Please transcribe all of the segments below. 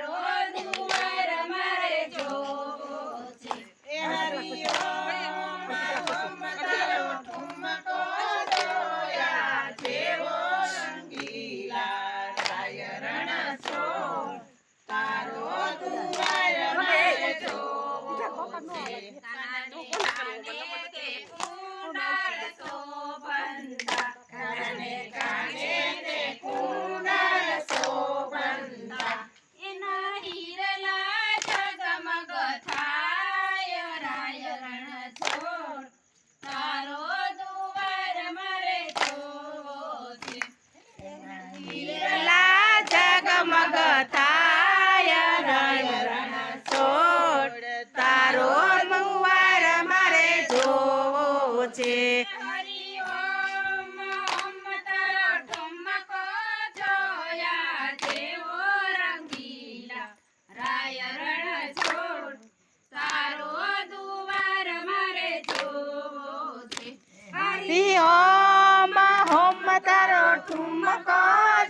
hello છે ઓમ, home તારો ઠુમકો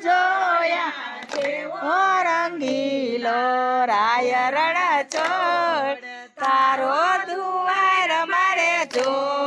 જોયા. ઓ રંગીલો રાય રણ ચોડ તારો દુવાર મારે જોડ.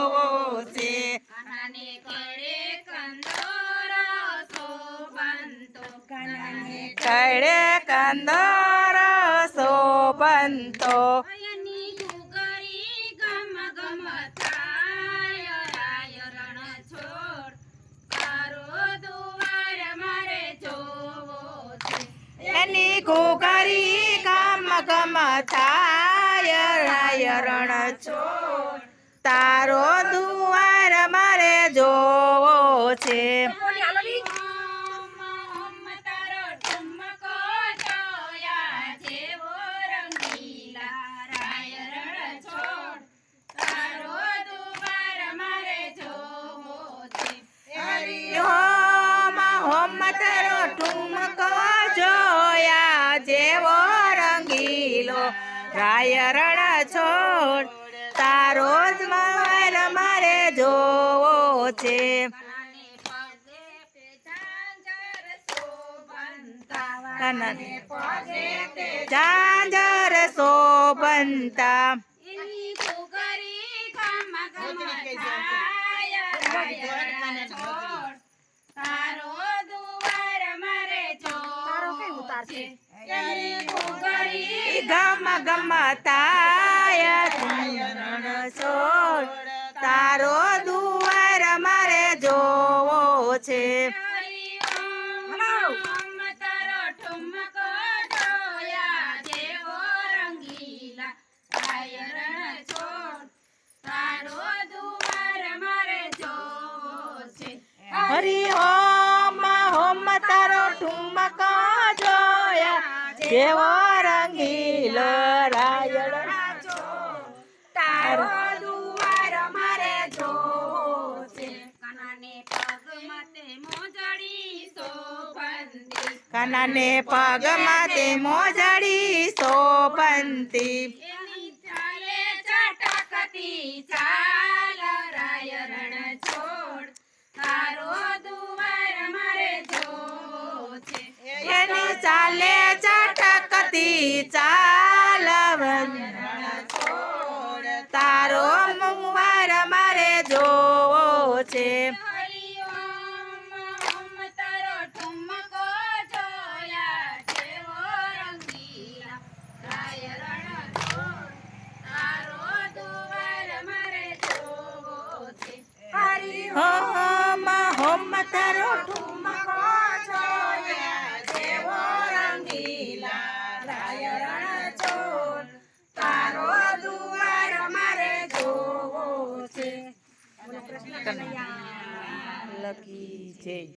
જોવો છે એની ઘોઘરી ગમ ગમ થાય રાય રણ છોડ તારો દુવાર મારે જોવો છે તારો ઠુમકો જોયા જેવો રંગીલો. રાય રણ છોડ તારો જ માર મારે જોવો છે. ચાંદર પગે તે ઝાંઝર શોભંતા કાનાને પગે તે ઝાંઝર શોભંતા એની ઘૂઘરી ઘમ ઘમ થાય રાય રણ છોડ તારો દુવાર મારે જોવો છે એની ઘૂઘરી ગમ ગમ તાય રણ છોડ તારો દુવાર મારે જોવો છે. હરિ જેવો રંગીલો રાયણ તારો દુવાર મારે જોવો છે કાનાને પગમાં તે મોજડી શોભંતી કાનાને પગમાં તે મોજડી શોભંતી એની ચાલે ચટકતી ચાલ ચટકતી ચાલ તારો મુવાર મારે જોવો છે. હરિ ઓમ છે લકી જય.